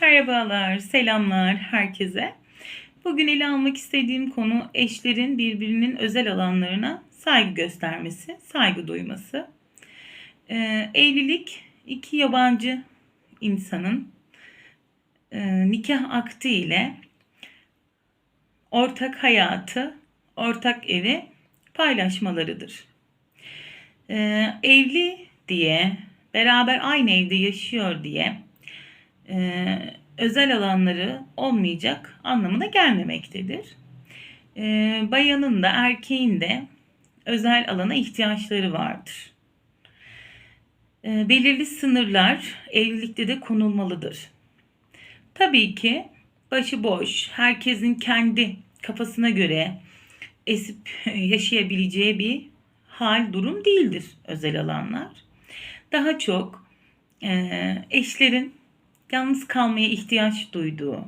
Merhabalar, selamlar herkese. Bugün ele almak istediğim konu eşlerin birbirinin özel alanlarına saygı göstermesi, saygı duyması. Ee, evlilik iki yabancı insanın e, nikah akti ile ortak hayatı, ortak evi paylaşmalarıdır. Ee, evli diye, beraber aynı evde yaşıyor diye e, özel alanları olmayacak anlamına gelmemektedir. E, bayanın da erkeğin de özel alana ihtiyaçları vardır. E, belirli sınırlar evlilikte de konulmalıdır. Tabii ki başıboş, herkesin kendi kafasına göre esip yaşayabileceği bir hal, durum değildir özel alanlar. Daha çok e, eşlerin yalnız kalmaya ihtiyaç duyduğu,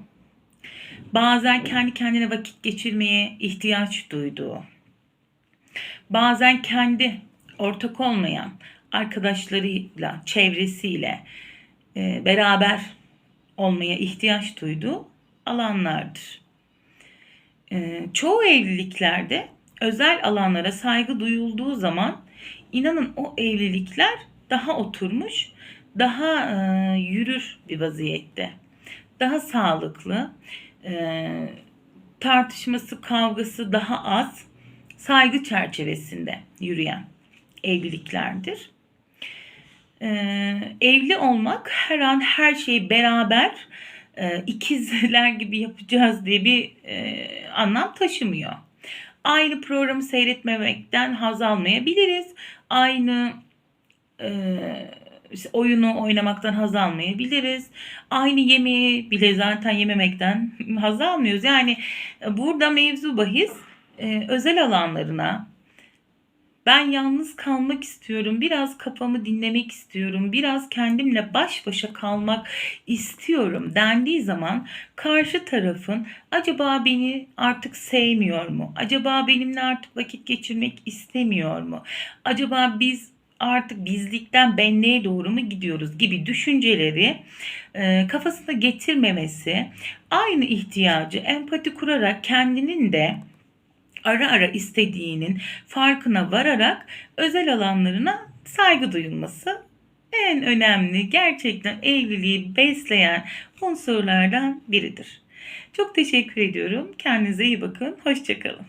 bazen kendi kendine vakit geçirmeye ihtiyaç duyduğu, bazen kendi ortak olmayan arkadaşlarıyla, çevresiyle e, beraber olmaya ihtiyaç duyduğu alanlardır. E, çoğu evliliklerde özel alanlara saygı duyulduğu zaman inanın o evlilikler daha oturmuş, daha e, yürür bir vaziyette. Daha sağlıklı, e, tartışması, kavgası daha az, saygı çerçevesinde yürüyen evliliklerdir. E, evli olmak her an her şeyi beraber e, ikizler gibi yapacağız diye bir e, anlam taşımıyor. Aynı programı seyretmemekten haz almayabiliriz. Aynı e, işte oyunu oynamaktan haz almayabiliriz. Aynı yemeği bile zaten yememekten haz almıyoruz. Yani e, burada mevzu bahis e, özel alanlarına ben yalnız kalmak istiyorum, biraz kafamı dinlemek istiyorum, biraz kendimle baş başa kalmak istiyorum dendiği zaman karşı tarafın acaba beni artık sevmiyor mu? Acaba benimle artık vakit geçirmek istemiyor mu? Acaba biz artık bizlikten benliğe doğru mu gidiyoruz gibi düşünceleri e, kafasına getirmemesi, aynı ihtiyacı empati kurarak kendinin de ara ara istediğinin farkına vararak özel alanlarına saygı duyulması en önemli gerçekten evliliği besleyen unsurlardan biridir. Çok teşekkür ediyorum. Kendinize iyi bakın. Hoşçakalın.